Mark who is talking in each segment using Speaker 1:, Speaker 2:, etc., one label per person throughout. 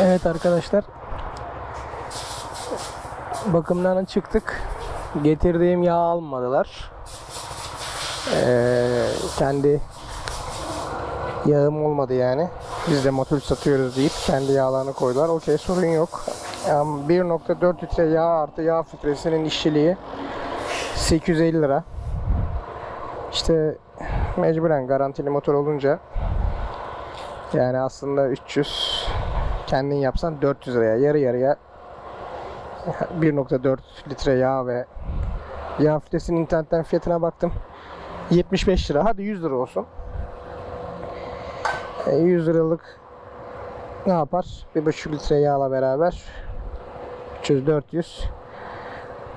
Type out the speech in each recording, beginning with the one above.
Speaker 1: Evet arkadaşlar. Bakımdan çıktık. Getirdiğim yağ almadılar. Ee, kendi yağım olmadı yani. Biz de motor satıyoruz deyip kendi yağlarını koydular. Okey sorun yok. Yani 1.4 litre yağ artı yağ filtresinin işçiliği 850 lira. İşte mecburen garantili motor olunca yani aslında 300 kendin yapsan 400 liraya yarı yarıya 1.4 litre yağ ve yağ filtresinin internetten fiyatına baktım. 75 lira. Hadi 100 lira olsun. E, 100 liralık ne yapar? 1.5 litre yağla beraber 300 400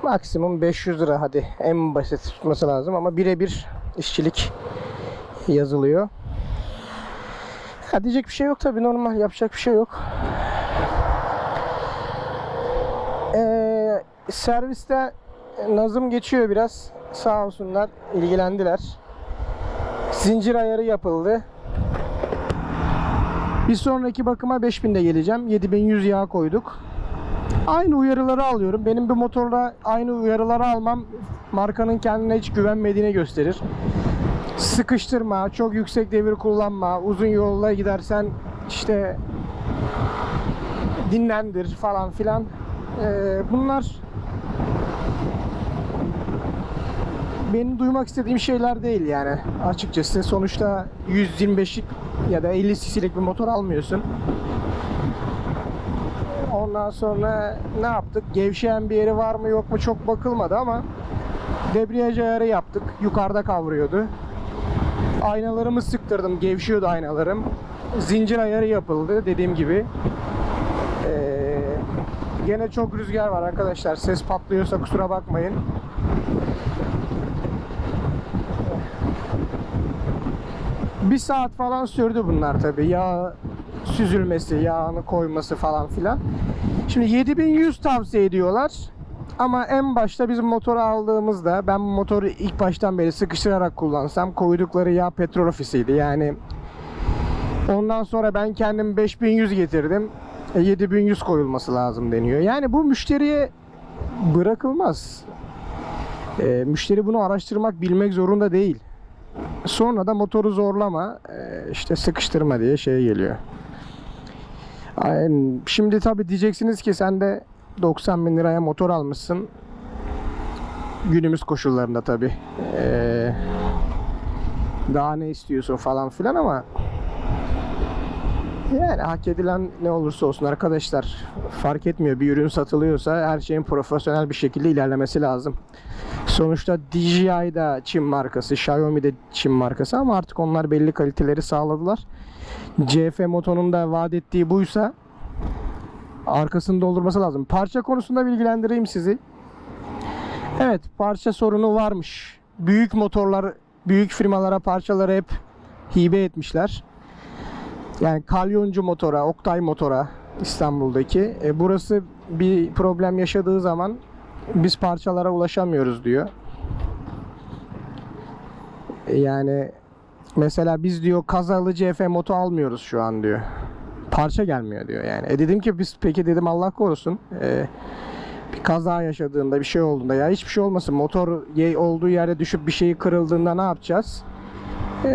Speaker 1: maksimum 500 lira hadi en basit tutması lazım ama birebir işçilik yazılıyor. Ha, diyecek bir şey yok tabi normal yapacak bir şey yok. Ee, serviste nazım geçiyor biraz. Sağ olsunlar ilgilendiler. Zincir ayarı yapıldı. Bir sonraki bakıma 5000'de geleceğim. 7100 yağ koyduk. Aynı uyarıları alıyorum. Benim bir motorla aynı uyarıları almam markanın kendine hiç güvenmediğini gösterir. Sıkıştırma, çok yüksek devir kullanma, uzun yolla gidersen işte dinlendir falan filan. Ee, bunlar benim duymak istediğim şeyler değil yani açıkçası. Sonuçta 125'lik ya da 50 cc'lik bir motor almıyorsun. Ondan sonra ne yaptık? Gevşeyen bir yeri var mı yok mu çok bakılmadı ama debriyaj ayarı yaptık. Yukarıda kavruyordu. Aynalarımı sıktırdım. Gevşiyordu aynalarım. Zincir ayarı yapıldı dediğim gibi. Ee, gene çok rüzgar var arkadaşlar. Ses patlıyorsa kusura bakmayın. Bir saat falan sürdü bunlar tabi. Yağ süzülmesi, yağını koyması falan filan. Şimdi 7100 tavsiye ediyorlar. Ama en başta bizim motoru aldığımızda ben motoru ilk baştan beri sıkıştırarak kullansam koydukları yağ petrol ofisiydi. Yani ondan sonra ben kendim 5100 getirdim. E, 7100 koyulması lazım deniyor. Yani bu müşteriye bırakılmaz. E, müşteri bunu araştırmak, bilmek zorunda değil. Sonra da motoru zorlama, e, işte sıkıştırma diye şey geliyor. Şimdi tabi diyeceksiniz ki sen de 90 bin liraya motor almışsın. Günümüz koşullarında tabi. Ee, daha ne istiyorsun falan filan ama yani hak edilen ne olursa olsun arkadaşlar fark etmiyor bir ürün satılıyorsa her şeyin profesyonel bir şekilde ilerlemesi lazım. Sonuçta DJI da Çin markası, Xiaomi de Çin markası ama artık onlar belli kaliteleri sağladılar. CF Moto'nun da vaat ettiği buysa arkasını doldurması lazım. Parça konusunda bilgilendireyim sizi. Evet parça sorunu varmış. Büyük motorlar, büyük firmalara parçaları hep hibe etmişler. Yani kalyoncu motora, Oktay motora İstanbul'daki. E, burası bir problem yaşadığı zaman biz parçalara ulaşamıyoruz diyor. Yani mesela biz diyor kazalı CF moto almıyoruz şu an diyor. Parça gelmiyor diyor yani. E dedim ki biz peki dedim Allah korusun. E, bir kaza yaşadığında bir şey olduğunda ya hiçbir şey olmasın motor olduğu yerde düşüp bir şeyi kırıldığında ne yapacağız? E,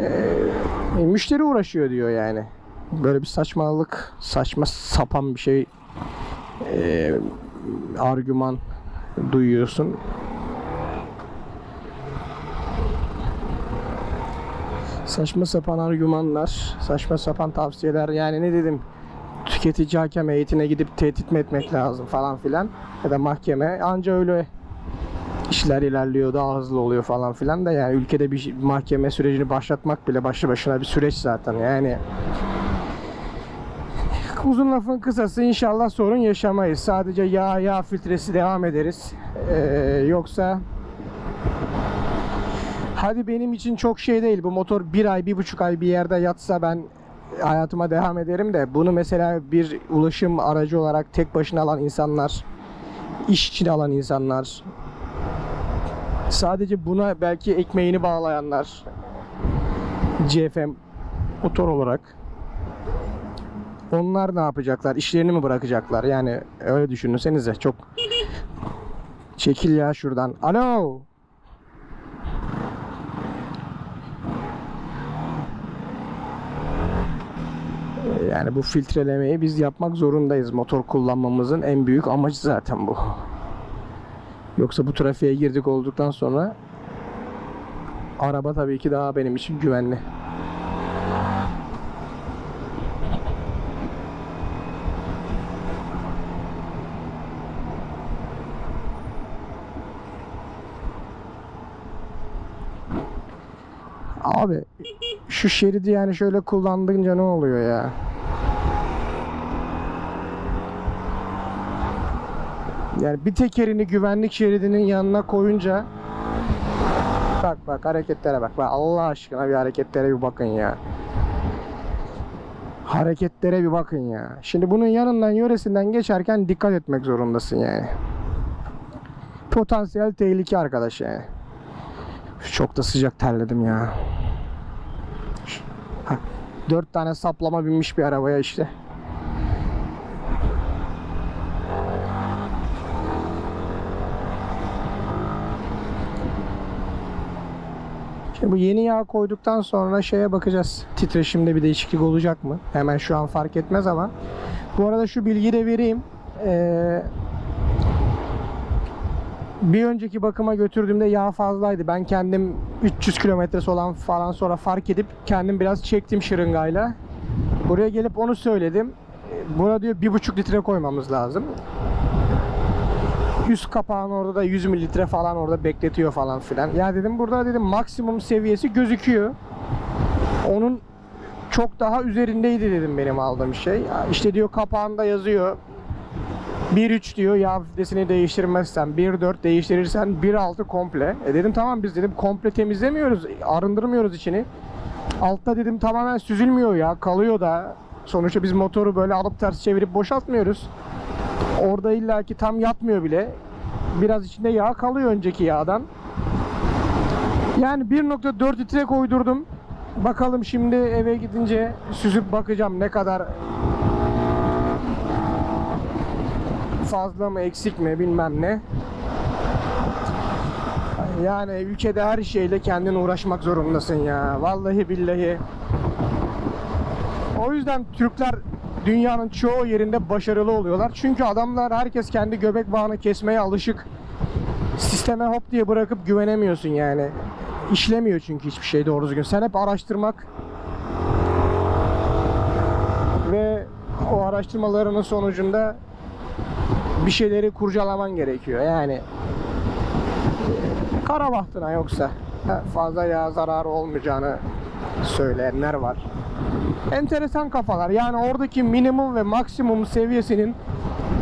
Speaker 1: e, müşteri uğraşıyor diyor yani. Böyle bir saçmalık, saçma sapan bir şey e, argüman duyuyorsun. Saçma sapan argümanlar, saçma sapan tavsiyeler yani ne dedim tüketici hakem heyetine gidip tehdit mi etmek lazım falan filan ya da mahkeme anca öyle işler ilerliyor daha hızlı oluyor falan filan da yani ülkede bir mahkeme sürecini başlatmak bile başlı başına bir süreç zaten yani uzun lafın kısası inşallah sorun yaşamayız. Sadece yağ yağ filtresi devam ederiz. Ee, yoksa hadi benim için çok şey değil. Bu motor bir ay bir buçuk ay bir yerde yatsa ben hayatıma devam ederim de. Bunu mesela bir ulaşım aracı olarak tek başına alan insanlar iş için alan insanlar Sadece buna belki ekmeğini bağlayanlar CFM motor olarak onlar ne yapacaklar? İşlerini mi bırakacaklar? Yani öyle düşünsenize çok çekil ya şuradan. Alo. Yani bu filtrelemeyi biz yapmak zorundayız. Motor kullanmamızın en büyük amacı zaten bu. Yoksa bu trafiğe girdik olduktan sonra araba tabii ki daha benim için güvenli. Abi şu şeridi yani şöyle kullandığınca ne oluyor ya? Yani bir tekerini güvenlik şeridinin yanına koyunca Bak bak hareketlere bak. bak. Allah aşkına bir hareketlere bir bakın ya. Hareketlere bir bakın ya. Şimdi bunun yanından yöresinden geçerken dikkat etmek zorundasın yani. Potansiyel tehlike arkadaş yani. Çok da sıcak terledim ya. Hah, Dört tane saplama binmiş bir arabaya işte. Şimdi bu yeni yağ koyduktan sonra şeye bakacağız. Titreşimde bir değişiklik olacak mı? Hemen şu an fark etmez ama. Bu arada şu bilgiyi de vereyim. Ee, bir önceki bakıma götürdüğümde yağ fazlaydı. Ben kendim 300 kilometresi olan falan sonra fark edip kendim biraz çektim şırıngayla. Buraya gelip onu söyledim. Buna diyor bir buçuk litre koymamız lazım. Üst kapağın orada da 100 mililitre falan orada bekletiyor falan filan. Ya dedim burada dedim maksimum seviyesi gözüküyor. Onun çok daha üzerindeydi dedim benim aldığım şey. İşte diyor kapağında yazıyor 1.3 diyor yağ filtresini değiştirmezsen 1.4 değiştirirsen 1.6 komple. E dedim tamam biz dedim komple temizlemiyoruz arındırmıyoruz içini. Altta dedim tamamen süzülmüyor ya kalıyor da. Sonuçta biz motoru böyle alıp ters çevirip boşaltmıyoruz. Orada illaki tam yatmıyor bile. Biraz içinde yağ kalıyor önceki yağdan. Yani 1.4 litre koydurdum. Bakalım şimdi eve gidince süzüp bakacağım ne kadar fazla mı eksik mi bilmem ne. Yani ülkede her şeyle kendin uğraşmak zorundasın ya. Vallahi billahi. O yüzden Türkler dünyanın çoğu yerinde başarılı oluyorlar. Çünkü adamlar herkes kendi göbek bağını kesmeye alışık. Sisteme hop diye bırakıp güvenemiyorsun yani. İşlemiyor çünkü hiçbir şey doğru düzgün. Sen hep araştırmak ve o araştırmalarının sonucunda bir şeyleri kurcalaman gerekiyor. Yani kara bahtına yoksa fazla yağ zararı olmayacağını söyleyenler var. Enteresan kafalar. Yani oradaki minimum ve maksimum seviyesinin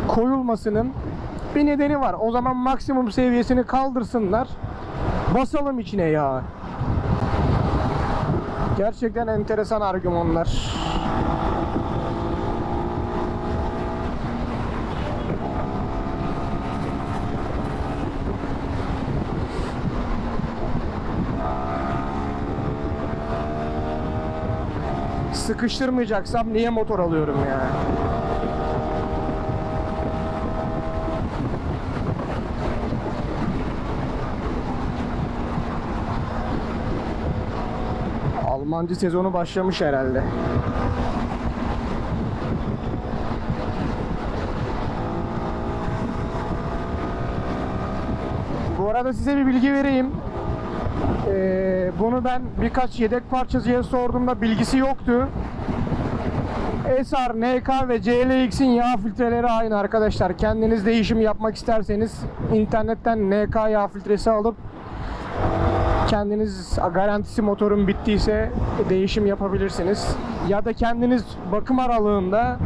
Speaker 1: koyulmasının bir nedeni var. O zaman maksimum seviyesini kaldırsınlar. Basalım içine yağı. Gerçekten enteresan argümanlar. Sıkıştırmayacaksam niye motor alıyorum ya? Almancı sezonu başlamış herhalde. Bu arada size bir bilgi vereyim. Ee, bunu ben birkaç yedek parçacıya sorduğumda bilgisi yoktu. SR, NK ve CLX'in yağ filtreleri aynı arkadaşlar. Kendiniz değişim yapmak isterseniz internetten NK yağ filtresi alıp kendiniz garantisi motorun bittiyse değişim yapabilirsiniz. Ya da kendiniz bakım aralığında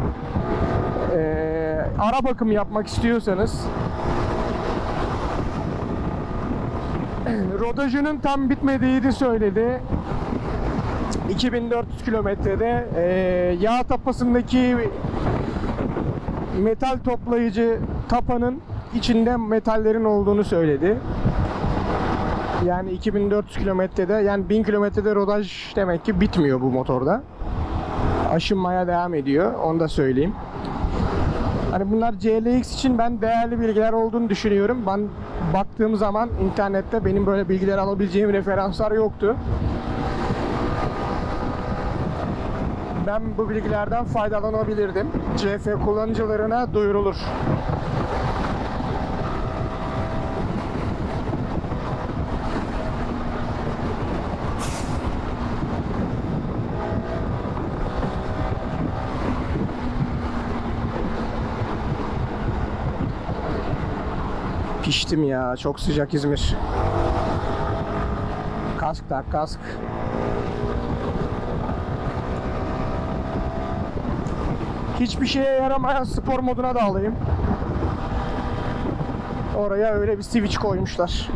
Speaker 1: eee, ara bakım yapmak istiyorsanız rodajının tam bitmediğini söyledi. 2400 kilometrede eee, yağ tapasındaki metal toplayıcı tapanın içinde metallerin olduğunu söyledi. Yani 2400 kilometrede yani 1000 kilometrede rodaj demek ki bitmiyor bu motorda. Aşınmaya devam ediyor. Onu da söyleyeyim. Hani bunlar CLX için ben değerli bilgiler olduğunu düşünüyorum. Ben baktığım zaman internette benim böyle bilgiler alabileceğim referanslar yoktu. Ben bu bilgilerden faydalanabilirdim. CF kullanıcılarına duyurulur. Piştim ya. Çok sıcak İzmir. Kask tak kask. Hiçbir şeye yaramayan spor moduna da alayım. Oraya öyle bir switch koymuşlar.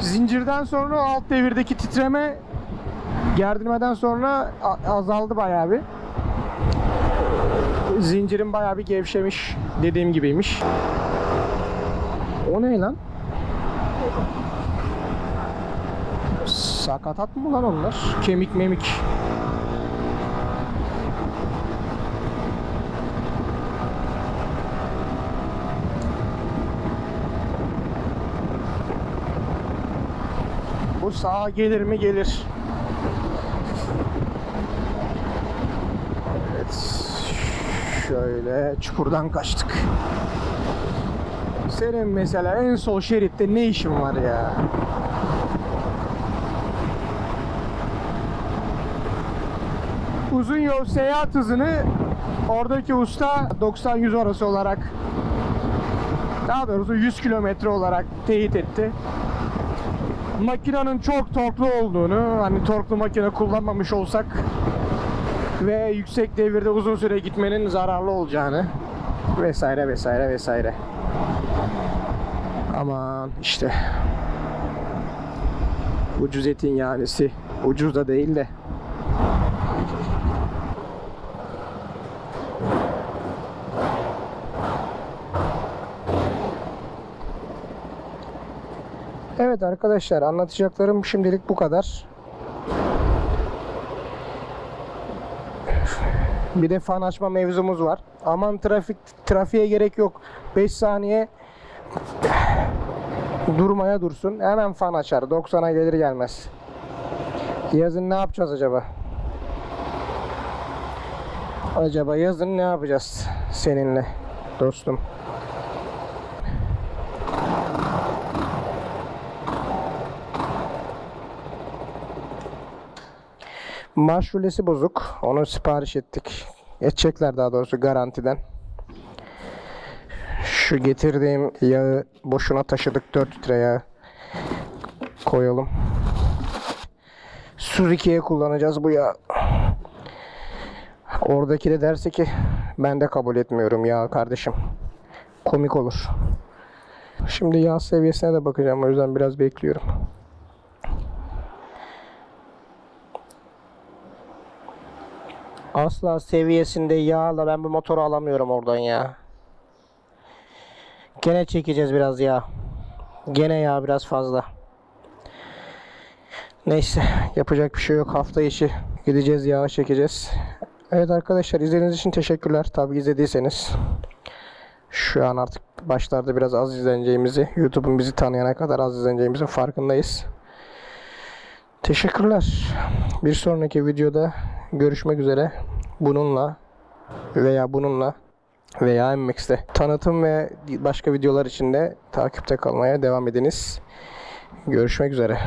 Speaker 1: Zincirden sonra alt devirdeki titreme gerdirmeden sonra azaldı bayağı bir. Zincirin bayağı bir gevşemiş. Dediğim gibiymiş. O ne lan? Sakatat mı lan onlar? Kemik memik. Bu sağa gelir mi gelir. Evet. Şöyle çukurdan kaçtık. Senin mesela en sol şeritte ne işin var ya? Uzun yol seyahat hızını oradaki usta 90-100 arası olarak daha doğrusu 100 kilometre olarak teyit etti. Makinenin çok torklu olduğunu, hani torklu makine kullanmamış olsak ve yüksek devirde uzun süre gitmenin zararlı olacağını vesaire vesaire vesaire. Aman işte ucuz etin yanisi ucuz da değil de Evet arkadaşlar anlatacaklarım şimdilik bu kadar. Bir de fan açma mevzumuz var. Aman trafik trafiğe gerek yok. 5 saniye durmaya dursun. Hemen fan açar. 90'a gelir gelmez. Yazın ne yapacağız acaba? Acaba yazın ne yapacağız seninle dostum? Marş rulesi bozuk. Onu sipariş ettik. Edecekler daha doğrusu garantiden. Şu getirdiğim yağı boşuna taşıdık 4 litre yağı. Koyalım. Suzuki'ye kullanacağız bu yağı. Oradaki de derse ki ben de kabul etmiyorum ya kardeşim. Komik olur. Şimdi yağ seviyesine de bakacağım o yüzden biraz bekliyorum. Asla seviyesinde yağla ben bu motoru alamıyorum oradan ya. Gene çekeceğiz biraz yağ. Gene yağ biraz fazla. Neyse yapacak bir şey yok. Hafta içi gideceğiz yağ çekeceğiz. Evet arkadaşlar izlediğiniz için teşekkürler. Tabi izlediyseniz. Şu an artık başlarda biraz az izleneceğimizi, YouTube'un bizi tanıyana kadar az izleneceğimizin farkındayız. Teşekkürler. Bir sonraki videoda görüşmek üzere. Bununla veya bununla veya MX'te tanıtım ve başka videolar için de takipte kalmaya devam ediniz. Görüşmek üzere.